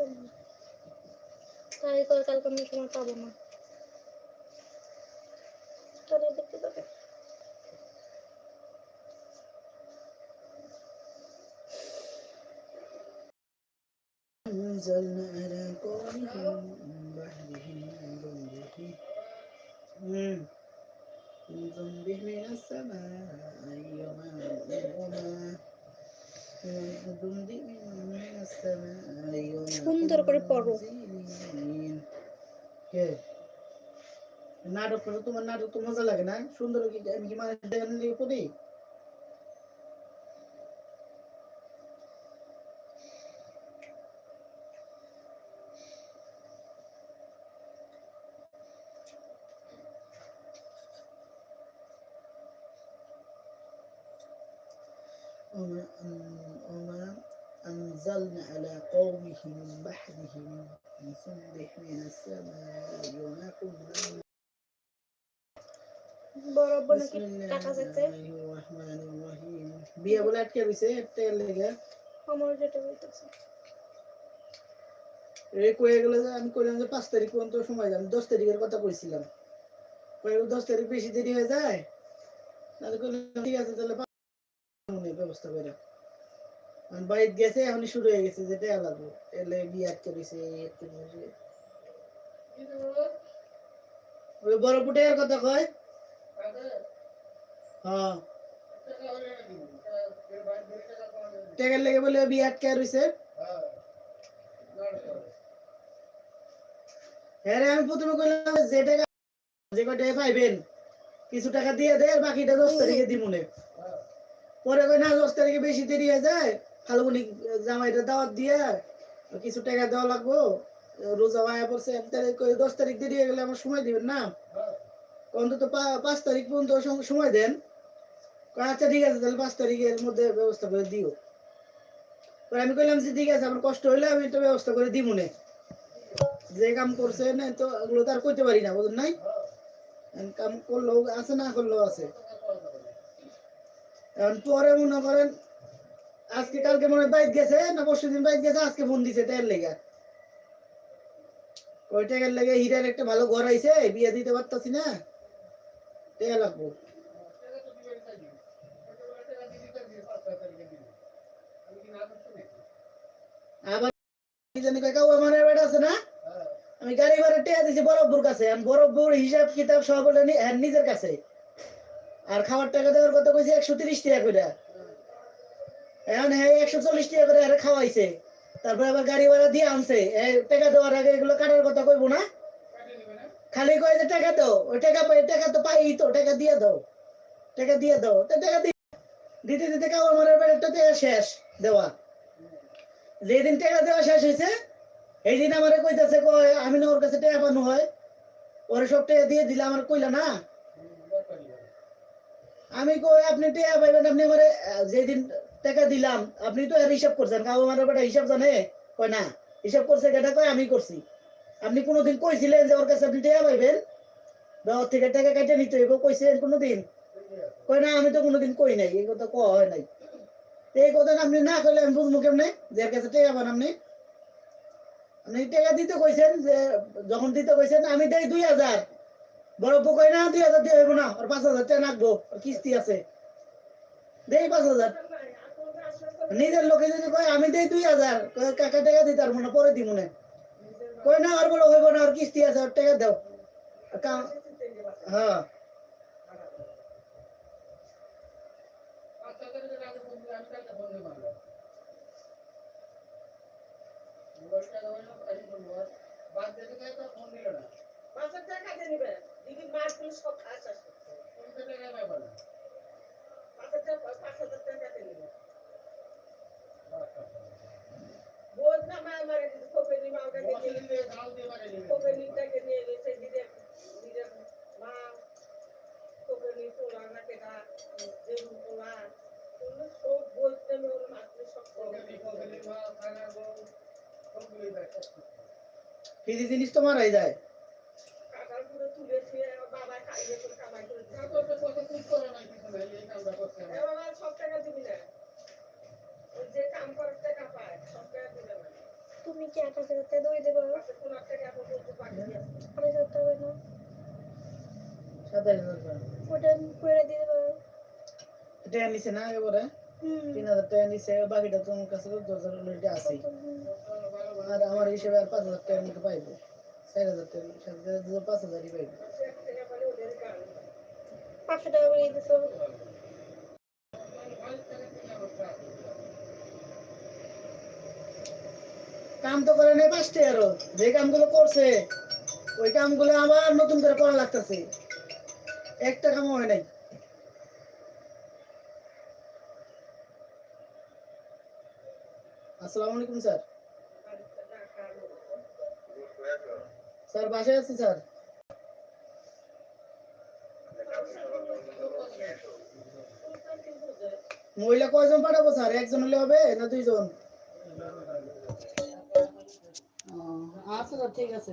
না তাই করে কালকে আমি সময় পাবো না তাহলে দেখতে পাবে أنزلنا على قومهم من بعدهم من ذنبه مم. من ذنبه من السماء يماؤهما সুন্দর করে পড়ো। নাটক তোমার নাটক তো মজা লাগে না? সুন্দর কি আমি কি মানুষ দেখেন পড়ি? وما أن- وما أنزلنا على قومه من بعده من سنبح من السماء وما كنا বড় বোন بسم নাকি الله টাকা চাইছে الرحمن الرحيم বিয়ে বলে আটকে রয়েছে তেল লেগে আমার যেটা বলতেছে এ কয়ে গেলে যে আমি কইলাম যে পাঁচ তারিখ পর্যন্ত সময় যাবে দশ তারিখের কথা কইছিলাম কয়ে গেলো দশ তারিখ বেশি দেরি হয়ে যায় তাহলে কইলাম ঠিক আছে তাহলে পাঁচ তারিখ ব্যবস্থা করে। এখন বাড়িতে গেছে, এখনই শুরু হয়ে গেছে যে টেয়া লাগবো। এলে বিয়ে আটকে ওই বড় পুটের কথা কয়? হ্যাঁ। লেগে বলে বিয়ে আটকে রয়েছে হ্যাঁ আমি প্রথমে কইলাম যে টাকা যে কয় টাকা পাইবেন, কিছু টাকা দিয়ে দে বাকিটা দশ তারিখে দিমুনে। পরে কই না, দশ তারিখে বেশি দেরি হয়ে যায়, ফাল্গুনি জামাইটা দাওয়াত দিয়ে কিছু টাকা দেওয়া লাগবো। রোজা ভাইয়া পড়ছে, এক তারিখ করে দশ তারিখ দেরি হয়ে গেলে আমার সময় দিবেন না। অন্তত পাঁচ তারিখ পর্যন্ত সময় দেন। আচ্ছা ঠিক আছে, তাহলে পাঁচ তারিখের মধ্যে ব্যবস্থা করে দিও। আমি কইলাম যে, ঠিক আছে, আমার কষ্ট হইলে আমি একটা ব্যবস্থা করে দিমুনে যে কাম করছে না তো ওগুলো তো আর করতে পারি না বুঝলেন নাই? কাম করলেও আছে, না করলেও আছে। পরে মনে করেন আজকে কালকে মনে বাইক গেছে না পরশু দিন বাইক গেছে আজকে ফোন দিছে টাইম লেগে। কয় টাকার লেগে? হিরার একটা ভালো ঘর আইছে বিয়ে দিতে পারতাছি না। টাকা লাগবো আমি গাড়ি ভাড়া টেয়া দিছি বরফপুর কাছে। বরফপুর হিসাব কিতাব সব হ্যাঁ, নিজের কাছে। আর খাওয়ার টাকা দেওয়ার কথা কইছে একশো তিরিশ টাকা করে এখন হ্যাঁ একশো চল্লিশ টাকা করে আরে খাওয়াইছে। তারপরে আবার গাড়ি ভাড়া দিয়ে আনছে। টাকা দেওয়ার আগে এগুলো কাটার কথা কইবো না। খালি কয় যে টাকা দাও, ওই টাকা পাই টাকা তো পাই তো, টাকা দিয়ে দাও। টাকা দিয়ে দাও, তো টাকা দিতে দিতে কাউ আমার বেড়াটা টাকা শেষ দেওয়া। যেদিন টাকা দেওয়া শেষ হয়েছে এই দিন আমার কইতাছে, কয়, আমি না ওর কাছে টাকা পানো হয়। ওরে সব টাকা দিয়ে দিলে আমার কইলা না? আমি কই, আপনি টাকা পাইবেন, আপনি আমার যেদিন টাকা দিলাম, আপনি তো এর হিসাব করছেন কাউ আমার বেটা হিসাব জানে? কয় না, হিসাব করছে কেটা? কয়, আমি করছি। আপনি কোনোদিন কইছিলেন যে ওর কাছে আপনি টাকা পাইবেন? বা থেকে টাকা কেটে নিতে হইব, কইছিলেন কোনোদিন? কয় না, আমি তো কোনোদিন কই নাই, এই কথা কওয়া হয় নাই। এই কথা আপনি না কইলে আমি বুঝব কেমনে, যে কাছে টাকা পান আপনি? আপনি টাকা দিতে কইছেন যে, যখন দিতে কইছেন, আমি দেই দুই হাজার। বড় কই না, দুই হাজার দিয়ে হইব না। আর পাঁচ হাজার টাকা রাখব আর কিস্তি আছে। দেই পাঁচ হাজার। নিজের লোকে যদি কয়, আমি দেই দুই হাজার কাকা টাকা দিতে পারব না, পরে দিব না। কই না, আর বলো হইব না, আর কিস্তি আছে, আর টাকা দাও। হ্যাঁ। পাঁচের টাকা দিয়ে নিবে দিদি মাছ পুলিশ সব খাস আসে পাঁচের টাকা পাঁচ হাজার টাকা দিয়ে নিবে। না মা মারে দিদি কোপেনি মা ওটাকে নিয়ে। নিয়ে গেছে দিদি দিদি মা কোপেনি তোলা না কেনা দেবু তোলা সব বলতে ওর মাছ সব ফ্রি জিনিস তো মারাই যায় কাকার পুরো তুলে ছুঁয়ে আমার বাবা খাইয়ে করে কামাই করে দিচ্ছে এ বাবা সব টাকা দিবি না ওই যে কাম করার টাকা পায় সব টাকা দিবে না তো তুমি কি হাজার একটা এখন বলতে পারি আড়াই হাজার টাকা না হাজার ওটা করে দিয়ে দেবো। টাকা নিছে না একেবারে হুম। তিন হাজার টাকা নিছে বাকিটা তোমার কাছে দশ হাজার অলরেডি আছে। আর আমার হিসেবে আর পাঁচ হাজার টাকার মতো পাইবো। চার হাজার টাকা সাথে সাথে পাঁচ হাজারই পাইবো। পাঁচশো টাকা করে দিছো কাম তো করে নাই পাঁচটা আরও। যে কামগুলো করছে, ওই কামগুলো আবার নতুন করে করা লাগতেছে। একটা কামও হয় নাই। আসসালামু আলাইকুম, স্যার। স্যার, বাসায় আছি, স্যার। মহিলা কয়জন পাঠাবো, স্যার? একজন হলে হবে না দুইজন? আচ্ছা ঠিক আছে।